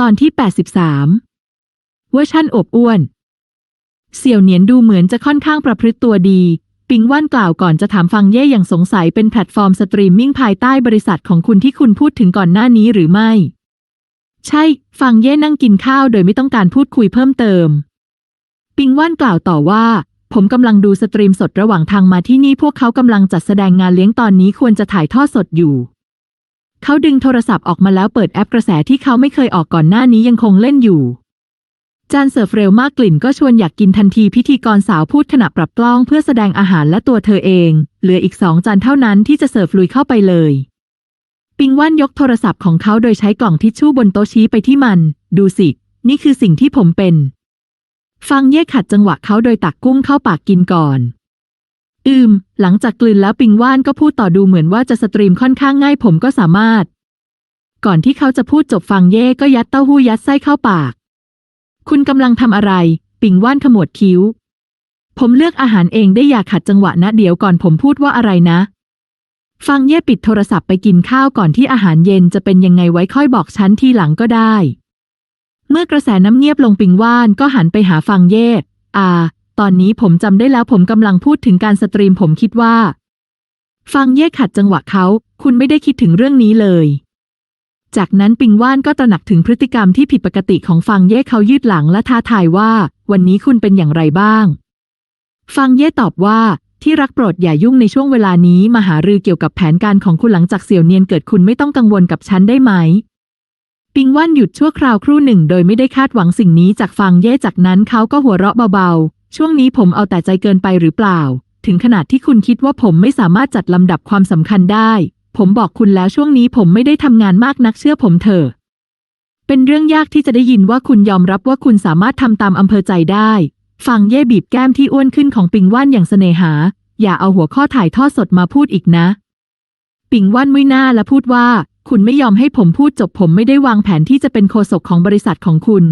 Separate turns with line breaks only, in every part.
ตอนที่ 83 เวอร์ชั่นอบอ้วน เสี่ยวเหนียนดูเหมือนจะค่อนข้างประพฤติตัวดี ปิงว่านกล่าวก่อนจะถามฟังเย่อย่างสงสัยเป็นแพลตฟอร์มสตรีมมิ่งภายใต้บริษัทของคุณที่คุณพูดถึงก่อนหน้านี้หรือไม่ ใช่ ฟังเย่นั่งกินข้าวโดยไม่ต้องการพูดคุยเพิ่มเติม ปิงว่านกล่าวต่อว่า ผมกำลังดูสตรีมสดระหว่างทางมาที่นี่พวกเขากำลังจัดแสดงงานเลี้ยงตอนนี้ควรจะถ่ายทอดสดอยู่ เขาดึงโทรศัพท์ออกมาแล้วเปิดแอปกระแสที่เขาไม่เคยออกก่อนหน้านี้ยังคงเล่นอยู่ จานเสิร์ฟเร็วมากกลิ่นก็ชวนอยากกินทันทีพิธีกรสาวพูดขณะปรับกล้องเพื่อแสดงอาหารและตัวเธอเอง เหลืออีกสองจานเท่านั้นที่จะเสิร์ฟลุยเข้าไปเลย ปิงว่านยกโทรศัพท์ของเขาโดยใช้กล่องทิชชู่บนโต๊ะชี้ไปที่มัน ดูสิ นี่คือสิ่งที่ผมเป็น ฟังเย่ขัดจังหวะเขาโดยตักกุ้งเข้าปากกินก่อน อืม หลังจากกลืนแล้วปิงว่านก็พูดต่อดูเหมือนว่าจะสตรีมค่อนข้างง่ายผมก็สามารถ ก่อนที่เขาจะพูดจบฟังเย่ก็ยัดเต้าหู้ยัดไส้เข้าปาก คุณกำลังทำอะไร ปิงว่านขมวดคิ้ว ผมเลือกอาหารเองได้อย่าขัดจังหวะนะเดี๋ยวก่อนผมพูดว่าอะไรนะ ฟังเย่ปิดโทรศัพท์ไปกินข้าวก่อนที่อาหารเย็นจะเป็นยังไงไว้ค่อยบอกฉันทีหลังก็ได้ เมื่อกระแสน้ำเงียบลงปิงว่านก็หันไปหาฟังเย่อ่า ตอนนี้ผมจำได้แล้วผมกำลังพูดถึงการสตรีมผมคิดว่า ฟังเย่ขัดจังหวะเขา คุณไม่ได้คิดถึงเรื่องนี้เลย จากนั้นปิงว่านก็ตระหนักถึงพฤติกรรมที่ผิดปกติของฟังเย่เขายืดหลังและท้าทายว่า วันนี้คุณเป็นอย่างไรบ้าง ฟังเย่ตอบว่าที่รักโปรดอย่ายุ่งในช่วงเวลานี้มาหารือเกี่ยวกับแผนการของคุณหลังจากเสี่ยวเนียนเกิดคุณไม่ต้องกังวลกับฉันได้ไหมปิงว่านหยุดชั่วคราวครู่หนึ่งโดยไม่ได้คาดหวังสิ่งนี้จากฟังเย่จากนั้นเขาก็หัวเราะเบาๆช่วงนี้ผมเอาแต่ใจเกินไปหรือเปล่า ถึงขนาดที่คุณคิดว่าผมไม่สามารถจัดลำดับความสำคัญได้ ผมบอกคุณแล้วช่วงนี้ผมไม่ได้ทำงานมากนักเชื่อผมเถอะ เป็นเรื่องยากที่จะได้ยินว่าคุณยอมรับว่าคุณสามารถทำตามอำเภอใจได้ ฟังเย่บีบแก้มที่อ้วนขึ้นของปิงว่านอย่างเสน่หา อย่าเอาหัวข้อถ่ายทอดสดมาพูดอีกนะ ปิงว่านมุ้ยหน้าและพูดว่า คุณไม่ยอมให้ผมพูดจบผมไม่ได้วางแผนที่จะเป็นโฆษกของบริษัทของคุณ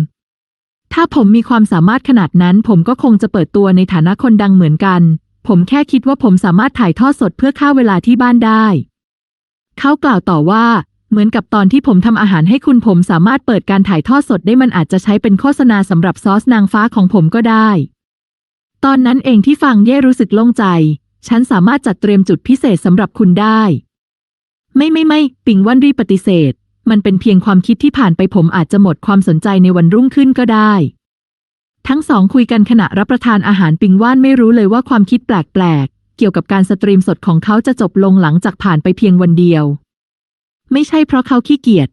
ถ้าผมมีความสามารถขนาดนั้น ผมก็คงจะเปิดตัวในฐานะคนดังเหมือนกัน ผมแค่คิดว่าผมสามารถถ่ายทอดสดเพื่อฆ่าเวลาที่บ้านได้ เขากล่าวต่อว่า เหมือนกับตอนที่ผมทำอาหารให้คุณผมสามารถเปิดการถ่ายทอดสดได้มันอาจจะใช้เป็นโฆษณาสำหรับซอสนางฟ้าของผมก็ได้ ตอนนั้นเองที่ฟังเย่รู้สึกโล่งใจ ฉันสามารถจัดเตรียมจุดพิเศษสำหรับคุณได้ ไม่ไม่ไม่ ปิงว่านรีปฏิเสธ มันเป็นเพียงความคิดที่ผ่านไปผมอาจจะหมดความสนใจในวันรุ่งขึ้นก็ได้ ทั้งสองคุยกันขณะรับประทานอาหารปิงว่านไม่รู้เลยว่าความคิดแปลกๆ เกี่ยวกับการสตรีมสดของเขาจะจบลงหลังจากผ่านไปเพียงวันเดียว ไม่ใช่เพราะเขาขี้เกียจ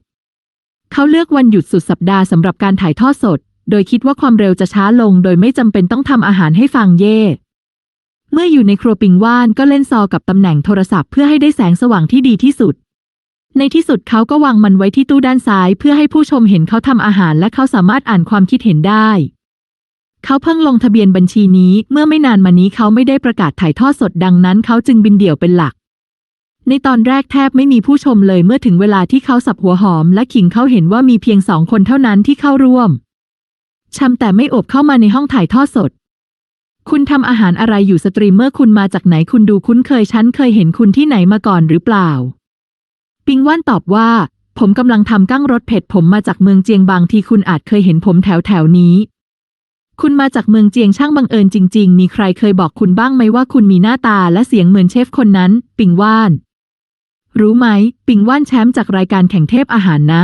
เขาเลือกวันหยุดสุดสัปดาห์สำหรับการถ่ายทอดสด โดยคิดว่าความเร็วจะช้าลง โดยไม่จำเป็นต้องทำอาหารให้ฟังเย่เมื่ออยู่ในครัวปิงว่านก็เล่นซอกับตำแหน่งโทรศัพท์เพื่อให้ได้แสงสว่างที่ดีที่สุด ในที่สุดเขาก็วางมันไว้ที่ตู้ด้านซ้ายเพื่อให้ผู้ชมเห็นเขาทำอาหารและเขาสามารถอ่านความคิดเห็นได้ เขาเพิ่งลงทะเบียนบัญชีนี้เมื่อไม่นานมานี้เขาไม่ได้ประกาศถ่ายทอดสดดังนั้น เขาจึงบินเดี่ยวเป็นหลัก ในตอนแรกแทบไม่มีผู้ชมเลยเมื่อถึงเวลาที่เขาสับหัวหอม และขิงเขาเห็นว่ามีเพียงสองคนเท่านั้นที่เข้าร่วมชำแต่ไม่อบเข้ามาในห้องถ่ายทอดสด คุณทำอาหารอะไรอยู่สตรีมเมอร์คุณมาจากไหนคุณดูคุ้นเคยฉันเคยเห็นคุณที่ไหนมาก่อนหรือเปล่า ปิงว่านตอบว่า ผมกำลังทำกั้งรสเผ็ดผมมาจากเมืองเจียงบางทีคุณอาจเคยเห็นผมแถวแถวนี้ คุณมาจากเมืองเจียงช่างบังเอิญจริง ๆ มีใครเคยบอกคุณบ้างไหมว่าคุณมีหน้าตาและเสียงเหมือนเชฟคนนั้น ปิงว่าน รู้ไหม ปิงว่านแชมป์จากรายการแข่งเทพอาหารนะ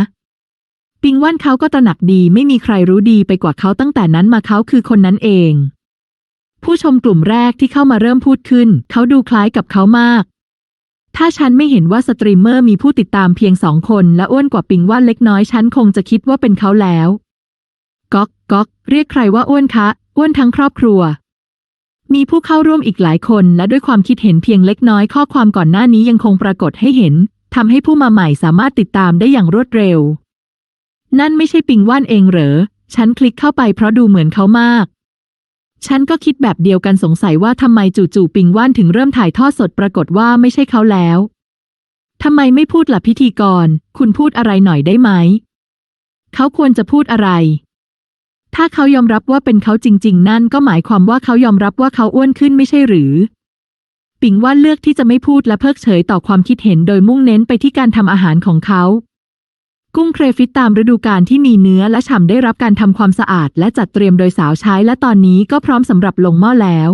ปิงว่านเขาก็ตระหนักดีไม่มีใครรู้ดีไปกว่าเขาตั้งแต่นั้นมาเขาคือคนนั้นเอง ผู้ชมกลุ่มแรกที่เข้ามาเริ่มพูดขึ้น เขาดูคล้ายกับเขามาก ถ้าฉันไม่เห็นว่าสตรีมเมอร์มีผู้ติดตามเพียงสองคนและอ้วนกว่าปิงว่านเล็กน้อยฉันคงจะคิดว่าเป็นเขาแล้วก๊อกก๊อกเรียกใครว่าอ้วนคะ อ้วนทั้งครอบครัว มีผู้เข้าร่วมอีกหลายคนและด้วยความคิดเห็นเพียงเล็กน้อยข้อความก่อนหน้านี้ยังคงปรากฏให้เห็นทำให้ผู้มาใหม่สามารถติดตามได้อย่างรวดเร็ว นั่นไม่ใช่ปิงว่านเองเหรอ ฉันคลิกเข้าไปเพราะดูเหมือนเขามาก ฉันก็คิดแบบเดียวกันสงสัยว่าทำไมจู่ๆปิงว่านถึงเริ่มถ่ายทอดสดปรากฏว่าไม่ใช่เขาแล้วทำไมไม่พูดล่ะพิธีกร คุณพูดอะไรหน่อยได้ไหม เขาควรจะพูดอะไร ถ้าเขายอมรับว่าเป็นเขาจริง ๆ นั่นก็หมายความว่าเขายอมรับว่าเขาอ้วนขึ้นไม่ใช่หรือ ปิงว่านเลือกที่จะไม่พูดและเพิกเฉยต่อความคิดเห็นโดยมุ่งเน้นไปที่การทำอาหารของเขา กุ้งเครฟิตตามฤดูกาลที่มีเนื้อและฉ่ำได้รับการทำความสะอาด และจัดเตรียมโดยสาวใช้และตอนนี้ก็พร้อมสำหรับลงหม้อแล้ว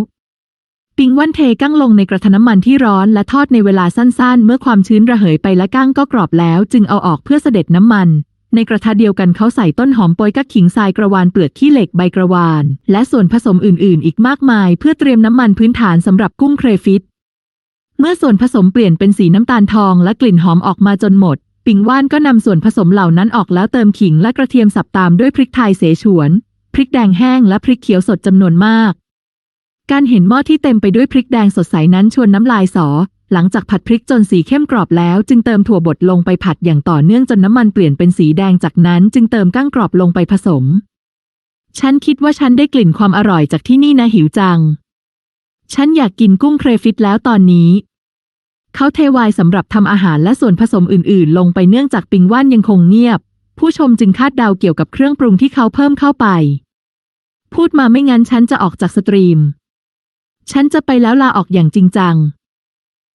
ปิงว่านเทกั้งลงในกระทะน้ำมันที่ร้อนและทอดในเวลาสั้นๆ เมื่อความชื้นระเหยไปและกั้งก็กรอบแล้ว จึงเอาออกเพื่อเสด็จน้ำมัน ในกระทะเดียวกันเขาใส่ต้นหอมโปยกักขิงทรายกระวานเปลือกขี้เหล็กใบกระวาน และส่วนผสมอื่นๆ อีกมากมาย เพื่อเตรียมน้ำมันพื้นฐานสำหรับกุ้งเครฟิตเมื่อส่วนผสมเปลี่ยนเป็นสีน้ำตาลทองและกลิ่นหอมออกมาจนหมด ปิงว่านก็นำส่วนผสมเหล่านั้นออกแล้วเติมขิงและกระเทียมสับตามด้วยพริกไทยเสฉวน พริกแดงแห้งและพริกเขียวสดจำนวนมาก การเห็นหม้อที่เต็มไปด้วยพริกแดงสดใสนั้นชวนน้ำลายสอ หลังจากผัดพริกจนสีเข้มกรอบแล้ว จึงเติมถั่วบดลงไปผัดอย่างต่อเนื่องจนน้ำมันเปลี่ยนเป็นสีแดงจากนั้นจึงเติมก้างกรอบลงไปผสม ฉันคิดว่าฉันได้กลิ่นความอร่อยจากที่นี่นะหิวจัง ฉันอยากกินกุ้งเครฟิตแล้วตอนนี้ เขาเทไวน์สำหรับทำอาหารและส่วนผสมอื่นๆ ลงไปเนื่องจากปิงว่านยังคงเงียบ ผู้ชมจึงคาดเดาเกี่ยวกับเครื่องปรุงที่เขาเพิ่มเข้าไป พูดมาไม่งั้นฉันจะออกจากสตรีม ฉันจะไปแล้วลาออกอย่างจริงจัง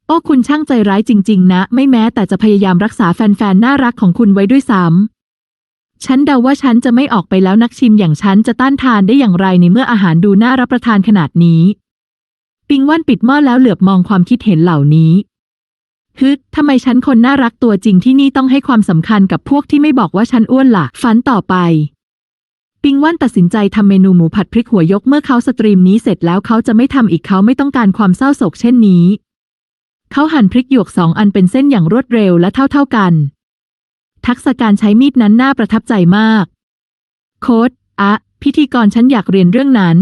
โอ้คุณช่างใจร้ายจริง ๆ นะ ไม่แม้แต่จะพยายามรักษาแฟนๆน่ารักของคุณไว้ด้วยซ้ำฉันเดาว่าฉันจะไม่ออกไปแล้วนักชิมอย่างฉันจะต้านทานได้อย่างไรในเมื่ออาหารดูน่ารับประทานขนาดนี้ ปิงว่านปิดหม้อแล้วเหลือบมองความคิดเห็นเหล่านี้ ฮึดทำไมฉันคนน่ารักตัวจริงที่นี่ต้องให้ความสำคัญกับพวกที่ไม่บอกว่าฉันอ้วนล่ะ ฝันต่อไป ปิงว่านตัดสินใจทำเมนูหมูผัดพริกหัวยกเมื่อเขาสตรีมนี้เสร็จแล้วเขาจะไม่ทำอีกเขาไม่ต้องการความเศร้าโศกเช่นนี้ เขาหั่นพริกหยวกสองอันเป็นเส้นอย่างรวดเร็วและเท่าๆกัน ทักษะการใช้มีดนั้นน่าประทับใจมาก โค้ดอะพิธีกรฉันอยากเรียนเรื่องนั้น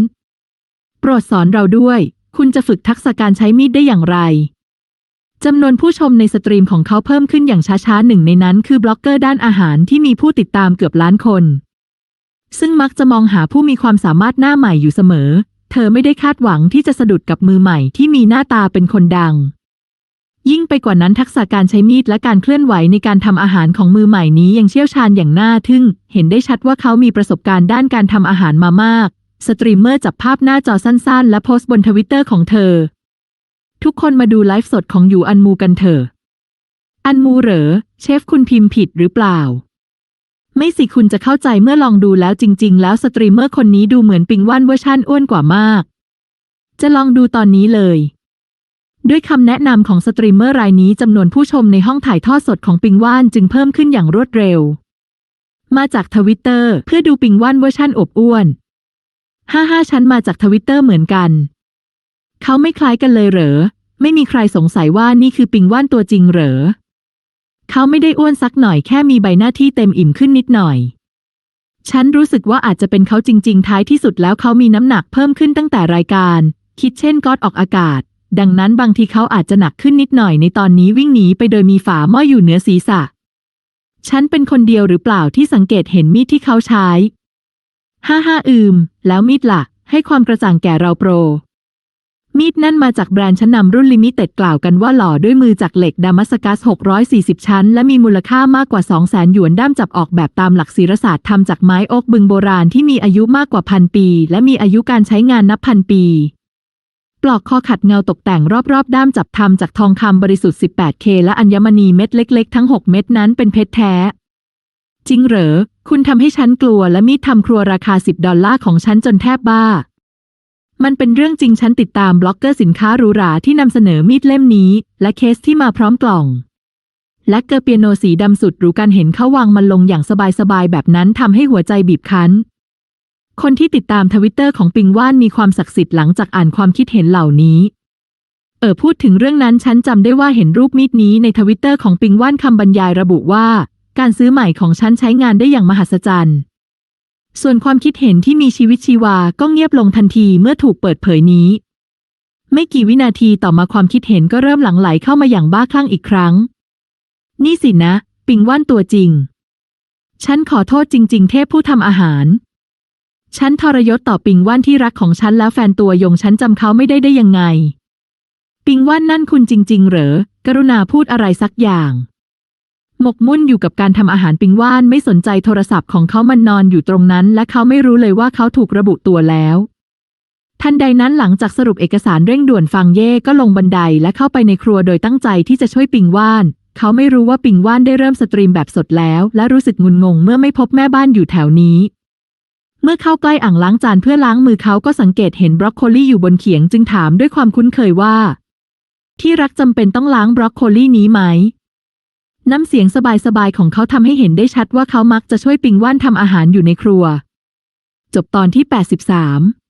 โปรดสอนเราด้วย คุณจะฝึกทักษะการใช้มีดได้อย่างไร จำนวนผู้ชมในสตรีมของเขาเพิ่มขึ้นอย่างช้าๆหนึ่งในนั้นคือบล็อกเกอร์ด้านอาหารที่มีผู้ติดตามเกือบล้านคน ซึ่งมักจะมองหาผู้มีความสามารถหน้าใหม่อยู่เสมอ เธอไม่ได้คาดหวังที่จะสะดุดกับมือใหม่ที่มีหน้าตาเป็นคนดัง ยิ่งไปกว่านั้นทักษะการใช้มีดและการเคลื่อนไหวในการทำอาหารของมือใหม่นี้ยังเชี่ยวชาญอย่างน่าทึ่ง เห็นได้ชัดว่าเขามีประสบการณ์ด้านการทำอาหารมามาก สตรีมเมอร์จับภาพหน้าจอสั้นๆ และโพสต์บนทวิตเตอร์ของเธอ ทุกคนมาดูไลฟ์สดของยูอันมูกันเถอะ อันมูเหรอ เชฟคุณพิมพ์ผิดหรือเปล่า ไม่สิคุณจะเข้าใจเมื่อลองดูแล้วจริง ๆ แล้วสตรีมเมอร์คนนี้ดูเหมือนปิงว่านเวอร์ชั่นอ้วนกว่ามาก จะลองดูตอนนี้เลย ด้วยคำแนะนำของสตรีมเมอร์รายนี้จำนวนผู้ชมในห้องถ่ายทอดสดของปิงว่านจึงเพิ่มขึ้นอย่างรวดเร็ว มาจากทวิตเตอร์เพื่อดูปิงว่านเวอร์ชั่นอบอ้วนห้าห้าชั้นมาจากทวิตเตอร์เหมือนกัน เขาไม่คล้ายกันเลยเหรอ ไม่มีใครสงสัยว่านี่คือปิงว่านตัวจริงเหรอ เขาไม่ได้อ้วนสักหน่อยแค่มีใบหน้าที่เต็มอิ่มขึ้นนิดหน่อย ฉันรู้สึกว่าอาจจะเป็นเขาจริง ๆ ท้ายที่สุดแล้วเขามีน้ำหนักเพิ่มขึ้นตั้งแต่รายการ คิดเช่นก็อดออกอากาศ ดังนั้นบางทีเขาอาจจะหนักขึ้นนิดหน่อยในตอนนี้วิ่งหนีไปโดยมีฝาหม้ออยู่เหนือศีรษะ ฉันเป็นคนเดียวหรือเปล่าที่สังเกตเห็นมีดที่เขาใช้ ห้าห้าอืม แล้วมีดละ่ะ ให้ความกระจ่างแก่เราโปร มีดนั่นมาจากแบรนด์ชั้นนำรุ่นลิมิเต็ดกล่าวกันว่าหล่อด้วยมือจากเหล็กดามัสกัส 640 ชั้น และมีมูลค่ามากกว่า 200,000 หยวนด้ามจับออกแบบตามหลักศิลศาสตร์ทำจากไม้อกบึงโบราณที่มีอายุมากกว่าพันปี และมีอายุการใช้งานนับพันปี ปลอกคอขัดเงาตกแต่งรอบๆ ด้ามจับทำจากทองคำบริสุทธิ์ 18K และอัญมณีเม็ดเล็กๆ ทั้ง 6 เม็ดนั้นเป็นเพชรแท้ จริงเหรอ คุณทำให้ฉันกลัวและมีดทำครัวราคา 10 ดอลลาร์ของฉันจนแทบบ้า มันเป็นเรื่องจริงฉันติดตามบล็อกเกอร์สินค้าหรูหราที่นำเสนอมีดเล่มนี้ และเคสที่มาพร้อมกล่อง และเกอร์เปียโนสีดำสุดหรูการเห็นเขาวางมันลงอย่างสบายๆแบบนั้นทำให้หัวใจบีบคั้น คนที่ติดตามทวิตเตอร์ของปิงว่านมีความศักดิ์สิทธิ์หลังจากอ่านความคิดเห็นเหล่านี้ เออพูดถึงเรื่องนั้นฉันจำได้ว่าเห็นรูปมีดนี้ในทวิตเตอร์ของปิงว่านคำบรรยายระบุว่า การซื้อใหม่ของฉันใช้งานได้อย่างมหัศจรรย์ ส่วนความคิดเห็นที่มีชีวิตชีวาก็เงียบลงทันทีเมื่อถูกเปิดเผยนี้ ไม่กี่วินาทีต่อมาความคิดเห็นก็เริ่มหลั่งไหลเข้ามาอย่างบ้าคลั่งอีกครั้ง นี่สินะ ปิงว่านตัวจริง ฉันขอโทษจริง ๆ เทพผู้ทำอาหาร ฉันทรยศต่อปิงว่านที่รักของฉันแล้วแฟนตัวยงฉันจำเขาไม่ได้ได้ยังไง ปิงว่านนั่นคุณจริง ๆ เหรอ กรุณาพูดอะไรสักอย่าง หมกมุ่นอยู่กับการทำอาหารปิงว่านไม่สนใจโทรศัพท์ของเขามันนอนอยู่ตรงนั้น และเขาไม่รู้เลยว่าเขาถูกระบุตัวแล้ว ทันใดนั้นหลังจากสรุปเอกสารเร่งด่วนฟังเย่ก็ลงบันไดและเข้าไปในครัวโดยตั้งใจที่จะช่วยปิงว่าน เขาไม่รู้ว่าปิงว่านได้เริ่มสตรีมแบบสดแล้ว และรู้สึกงุนงงเมื่อไม่พบแม่บ้านอยู่แถวนี้ เมื่อเข้าใกล้อ่างล้างจานเพื่อล้างมือเขาก็สังเกตเห็นบรอกโคลีอยู่บนเขียงจึงถามด้วยความคุ้นเคยว่า ที่รักจำเป็นต้องล้างบรอกโคลีนี้ไหม น้ำเสียงสบายๆของเขาทำให้เห็นได้ชัดว่าเขามักจะช่วยปิงว่านทำอาหารอยู่ในครัว จบตอนที่ 83